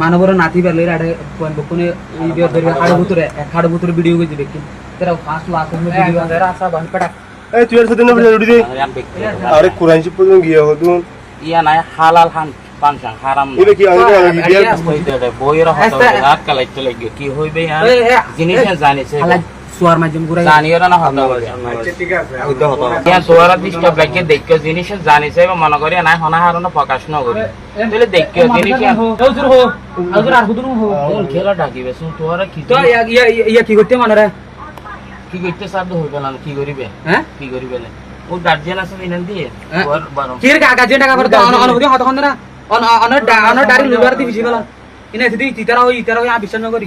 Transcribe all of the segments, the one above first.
মানবর নাতি বেলে আরে কোন বকুনে এই যে ধরে খাড় বুতুরে খাড় বুতুরে ভিডিও করে দিবে কি তেরা ফাস্ট লাখ মে ভিডিও তেরা আসা বান পড়া এই তুই সাথে নাই হালাল হান পানসাং হারাম। এটা কি কি হইবে আর জিনিস জানিছে সুয়ার মাধ্যম করে জানিও না হতো ইয়া তোরা দিষ্ট ব্যাকে দেখো জিনিস জানিছে বা মনে করি নাই হনা হারন প্রকাশ ন করি তাহলে দেখো জিনিস হুজুর হো হুজুর আর হুজুর হো। কোন খেলা ডাকিবে শুন তোরা কি তো ইয়া ইয়া ইয়া কি করতে মানে রে কি করতে সাধ্য হইবে না কি করিবে হ্যাঁ কি করিবে না? ও গার্জিয়ান আছে দিয়ে? ওর বারো কি রে কাকা যে টাকা পড়তো অনুভূতি হত খন্দ না অন অন অন ডারি লুবার দি বিছি গলা। ইনে যদি তিতারা হই তিতারা হই বিশ্বাস না করি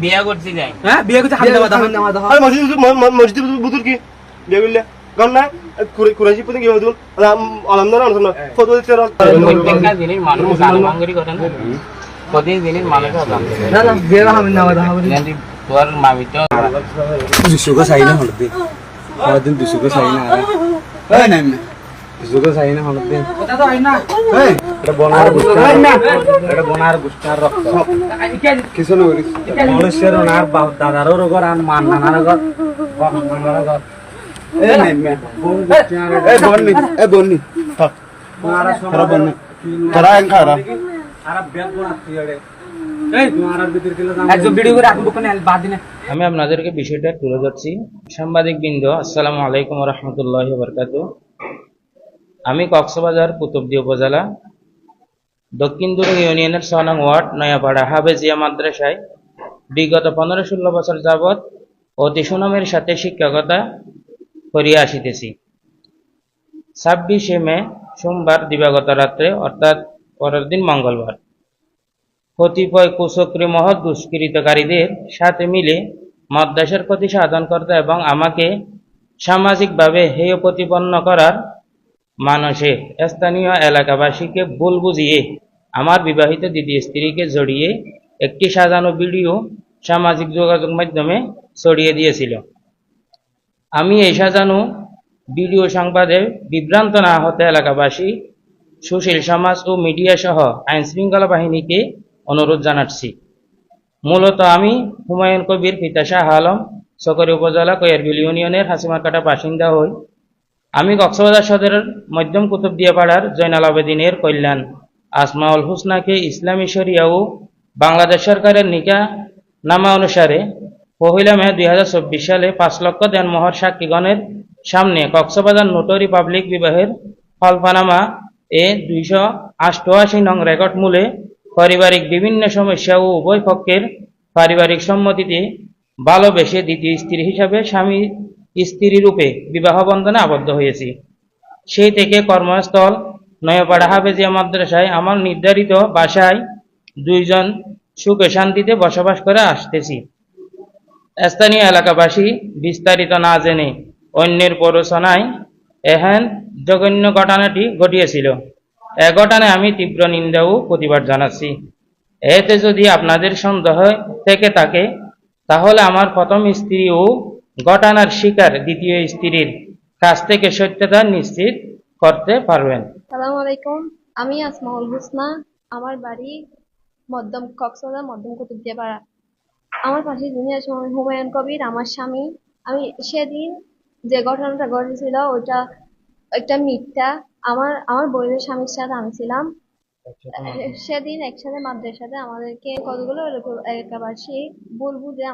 বিয়া করছি যাই হ্যাঁ বিয়ে আরে মসজিদ মসজিদ বুতুর কি? বিয়ে করলে হতুন ফটো দিতে প্রত্যেকটা জিনিস মানুষ গানবাঙ্গরি করে না প্রতিদিন জিনিস মানুষ হতাম না না বিয়ে হামদা বাদা যদি তোর মামি তো দুশোকে চাই না হলত দিন দিন দুশোকে চাই না না চাই না হলত দিন। কথা তো আই না। এই এটা বনার এটা বনার রক্ত। কিছু ওনার বাপ দাদারও রোগর আর মান নানার রোগর। বাপ নানার রোগর। এই নাই মে এই বন্নি। এই বন্নি। তোমারা সব বন্নি। তারা এন খারা আর ব্যাগ বনাতি আরে। এই তোমার ভিতর দিলে একজন ভিডিও করে রাখব কোন বাদ দিনে। আমি আপনাদেরকে বিষয়টা তুলে ধরছি। সাংবাদিক বৃন্দ আসসালামু আলাইকুম রহমতুল্লাহ বরকাত আমি কক্সবাজার, কুতুবদি উপজেলা, দক্ষিণ দুর্গ ইউনিয়নের ছনং ওয়ার্ড, নয়াপাড়া, হাবেজিয়া মাদ্রাসায় বিগত পনেরো ষোলো বছর যাবৎ অতি সুনামের সাথে শিক্ষকতা করিয়া আসিতেছি। ছাব্বিশে মে, সোমবার দিবাগত রাত্রে, অর্থাৎ পরের দিন মঙ্গলবার, কতিপয় কুচক্রী মহৎ দুষ্কৃতকারীদের সাথে মিলে মাদ্রাসার ক্ষতি সাধন করতে এবং আমাকে সামাজিকভাবে হেয় প্রতিপন্ন করার মানসে স্থানীয় এলাকাবাসীকে ভুল বুঝিয়ে, আমার বিবাহিত দ্বিতীয় স্ত্রীকে জড়িয়ে একটি সাজানো ভিডিও সামাজিক যোগাযোগ মাধ্যমে ছড়িয়ে দিয়েছিল। আমি এই সাজানো ভিডিও সংবাদে বিভ্রান্ত না হতে এলাকাবাসী, সুশীল সমাজ ও মিডিয়া সহ আইন শৃঙ্খলা বাহিনীকে অনুরোধ জানাচ্ছি। মূলত আমি হুমায়ুন কবির পিতা শাহ আলম সকরি উপজেলা কয়ারবিল ইউনিয়নের হাসিমারকাটা বাসিন্দা হই। আমি কক্সবাজার সদরের মধ্যম কুতুবদিয়া পাড়ার জয়নাল আবেদিনের কল্যাণ, আসমাউল হুসনাকে ইসলামী শরিয়া ও বাংলাদেশ সরকারের নিকা নামা অনুসারে পহিলা মে দুই সালে পাঁচ লক্ষ দেনমোহর সাক্ষীগণের সামনে কক্সবাজার নোটরি পাবলিক বিবাহের ফলফানামা এ দুইশো অষ্টআশি নং রেকর্ড মূলে পারিবারিক বিভিন্ন সমস্যা ও উভয় পক্ষের পারিবারিক সম্মতিতে ভালোবেসে দ্বিতীয় স্ত্রী হিসাবে স্বামী স্ত্রী রূপে বিবাহ বন্ধনে আবদ্ধ হয়েছি। সেই থেকে কর্মস্থল, নয়াপাড়া হাফেজিয়া মাদ্রাসায় আমার নির্ধারিত বাসায় দুইজন সুখে শান্তিতে বসবাস করে আসতেছি। স্থানীয় এলাকাবাসী বিস্তারিত না জেনে অন্যের প্ররোচনায় এহেন জঘন্য ঘটনাটি ঘটিয়েছিল। এ ঘটনায় আমি তীব্র নিন্দা ও প্রতিবাদ জানাচ্ছি। এতে যদি আপনাদের সন্দেহ থেকে থাকে, তাহলে আমার প্রথম স্ত্রী ও ঘটনার শিকার দ্বিতীয় স্ত্রীর কাছ থেকে সত্যতা নিশ্চিত করতে পারবেন। সালাম আলাইকুম আমি আসমাউল হোসনা। আমার বাড়ি মধ্যম কক্সবাজার মধ্যম কুতুবদিয়াপাড়া। আমার পাশে যিনি আছে আমার হুমায়ুন কবির আমার স্বামী। আমি সেদিন যে ঘটনাটা ঘটেছিল ওটা একটা মিথ্যা। আমার আমার বইয়ের স্বামীর সাথে আমি ছিলাম। সেদিন একসাথে মাদ্রাসাতে আমাদেরকে কতগুলো এলাকাবাসী ভুল বুঝে